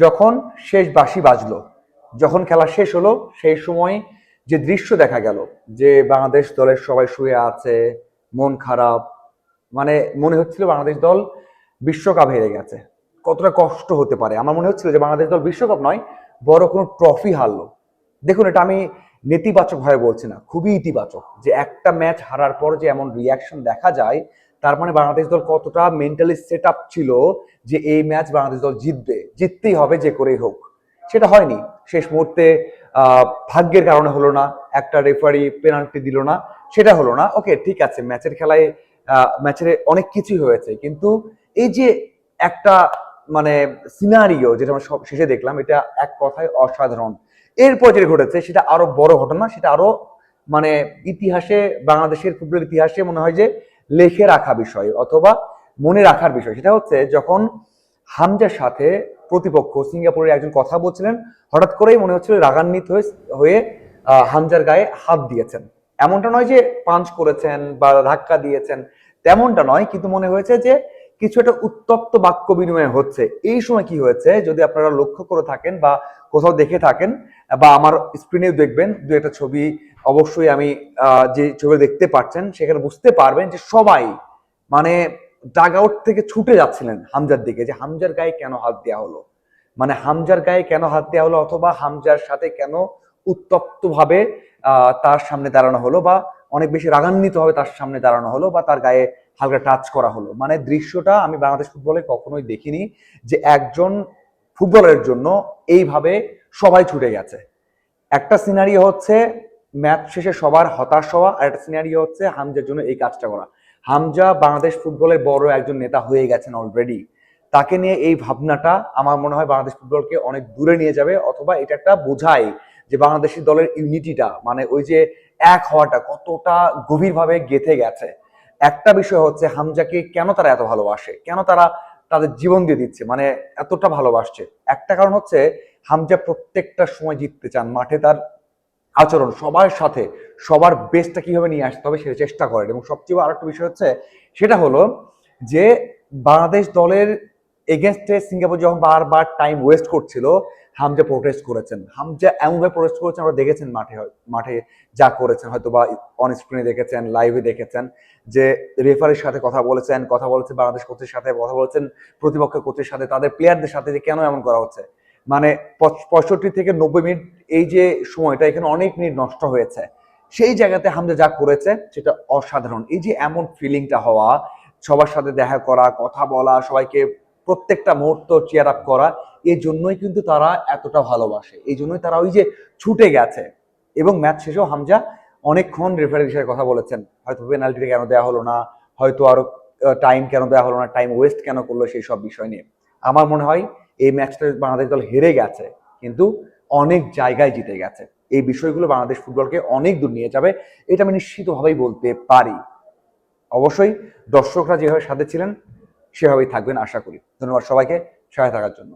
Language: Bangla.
যখন শেষ বাঁশি বাজলো, যখন খেলা শেষ হলো, সেই সময় যে দৃশ্য দেখা গেল, যে বাংলাদেশ দলের সবাই শুয়ে আছে, মন খারাপ মানে মনে হচ্ছিল বাংলাদেশ দল বিশ্বকাপ হেরে গেছে। কতটা কষ্ট হতে পারে? আমার মনে হচ্ছিল যে বাংলাদেশ দল বিশ্বকাপ নয়, বড় কোনো ট্রফি হারলো। দেখুন, এটা আমি নেতিবাচক ভাবে বলছি না, খুবই ইতিবাচক যে একটা ম্যাচ হারার পর যে এমন রিয়াকশন দেখা যায় তার মানে বাংলাদেশ দল কতটা মেন্টালি সেট আপ ছিল যে এই ম্যাচ বাংলাদেশ দল জিতবে, জিততেই হবে যে করেই হোক। সেটা হয়নি। শেষ মুহূর্তে ভাগ্যের কারণে হলো না, একটা রেফারি পেনাল্টি দিল না, সেটা হলো না। ওকে ঠিক আছে ম্যাচের খেলায় ম্যাচের অনেক কিছুই হয়েছে, কিন্তু এই যে একটা মানে সিনারিও যেটা আমরা সব শেষে দেখলাম, এটা এক কথায় অসাধারণ। এরপর যেটা ঘটেছে, সেটা আরও বড় ঘটনা, সেটা আরও মানে ইতিহাসে, বাংলাদেশের ফুটবলের ইতিহাসে মনে হয় যে লেখে রাখা বিষয় অথবা মনে রাখার বিষয়। সেটা হচ্ছে যখন হামজার সাথে প্রতিপক্ষ সিঙ্গাপুরের একজন কথা বলছিলেন, হঠাৎ করেই মনে হচ্ছিল রাগান্বিত হয়ে হামজার গায়ে হাত দিয়েছেন। এমনটা নয় যে পাঞ্চ করেছেন বা ধাক্কা দিয়েছেন, তেমনটা নয়, কিন্তু মনে হয়েছে যে কিছু একটা উত্তপ্ত বাক্য বিনিময় হচ্ছে। এই সময় কি হয়েছে? যদি আপনারা লক্ষ্য করে থাকেন বা কোথাও দেখে থাকেন বা আমার স্ক্রিনেও দেখবেন, দু একটা ছবি অবশ্যই আমি যে ছবি দেখতে পাচ্ছেন, সেখানে বুঝতে পারবেন যে সবাই মানে ডাগ আউট থেকে ছুটে যাচ্ছিলেন হামজার দিকে, যে হামজার গায়ে কেন হাত দেওয়া হলো? মানে হামজার গায়ে কেন হাত দেওয়া হলো অথবা হামজার সাথে কেন উত্তপ্ত ভাবে তার সামনে দাঁড়ানো হলো বা অনেক বেশি রাগান্বিত ভাবে তার সামনে দাঁড়ানো হলো বা তার গায়ে হালকা টাচ করা হলো? মানে দৃশ্যটা আমি বাংলাদেশ ফুটবলে কখনোই দেখিনি যে একজন ফুটবলের জন্য এইভাবে সবাই ছুটে গেছে। একটা সিনারি হচ্ছে ম্যাচ শেষে সবার হতাশ হওয়া, আর একটা সিনারি হচ্ছে হামজার জন্য এই কাজটা করা। হামজা বাংলাদেশ ফুটবলের বড় একজন নেতা হয়ে গেছেন অলরেডি তাকে নিয়ে এই ভাবনাটা আমার মনে হয় বাংলাদেশ ফুটবলকে অনেক দূরে নিয়ে যাবে, অথবা এটা একটা বোঝায় যে বাংলাদেশি দলের ইউনিটিটা মানে ওই যে এক হওয়াটা কতটা গভীরভাবে গেথে গেছে। একটা বিষয় হচ্ছে হামজাকে কেন তারা এত ভালোবাসে? কেন তারা তাদের জীবন দিয়ে দিচ্ছে মানে এতটা ভালোবাসছে। একটা কারণ হচ্ছে, হামজা প্রত্যেকটা সময় জিততে চান, মাঠে তার আচরণ, সবার সাথে সবার বেস্টটা কীভাবে নিয়ে আসতে হবে সেটা চেষ্টা করেন। এবং সবচেয়ে আরেকটা বিষয় হচ্ছে, সেটা হলো যে বাংলাদেশ দলের এগেনস্টে সিঙ্গাপুর যখন বারবার টাইম ওয়েস্ট করছিল, হামজা প্রোটেস্ট করেছেন। হামজা এমনভাবে প্রোটেস্ট করেছেন আমরা দেখেছেন মাঠে মাঠে যা করেছেন হয়তো বা অন স্ক্রিনে দেখেছেন লাইভে দেখেছেন, যে রেফারির সাথে কথা বলেছেন কথা বলেছেন বাংলাদেশ কোচের সাথে, কথা বলেছেন প্রতিপক্ষ কোচের সাথে, তাদের প্লেয়ারদের সাথে যে কেন এমন করা হচ্ছে। মানে পঁয়ষট্টি থেকে নব্বই মিনিট এই যে সময়টা, এখানে অনেক মিনিট নষ্ট হয়েছে। সেই জায়গাতে হামজা যা করেছে, সেটা অসাধারণ। এই যে এমন ফিলিংটা হওয়া, সবার সাথে দেখা করা, কথা বলা, সবাইকে প্রত্যেকটা মুহূর্ত চেয়ার আপ করা এই জন্যই কিন্তু তারা এতটা ভালোবাসে। এই জন্যই তারা ওই যে ছুটে গেছে। এবং ম্যাচ শেষেও হামজা অনেকক্ষণ রেফারির সাথে কথা বলেছেন। হয়তো পেনাল্টিটা কেন দেওয়া হলো না, হয়তো আরও টাইম কেন দেওয়া হলো না টাইম ওয়েস্ট কেন করল সেই সব বিষয় নিয়ে। আমার মনে হয় এই ম্যাচটা বাংলাদেশ দল হেরে গেছে, কিন্তু অনেক জায়গায় জিতে গেছে। এই বিষয়গুলো বাংলাদেশ ফুটবলকে অনেক দূর নিয়ে যাবে, এটা আমি নিশ্চিতভাবেই বলতে পারি। অবশ্যই দর্শকরা যেভাবে সাথে ছিলেন সেভাবেই থাকবেন আশা করি। ধন্যবাদ সবাইকে সহায় থাকার জন্য।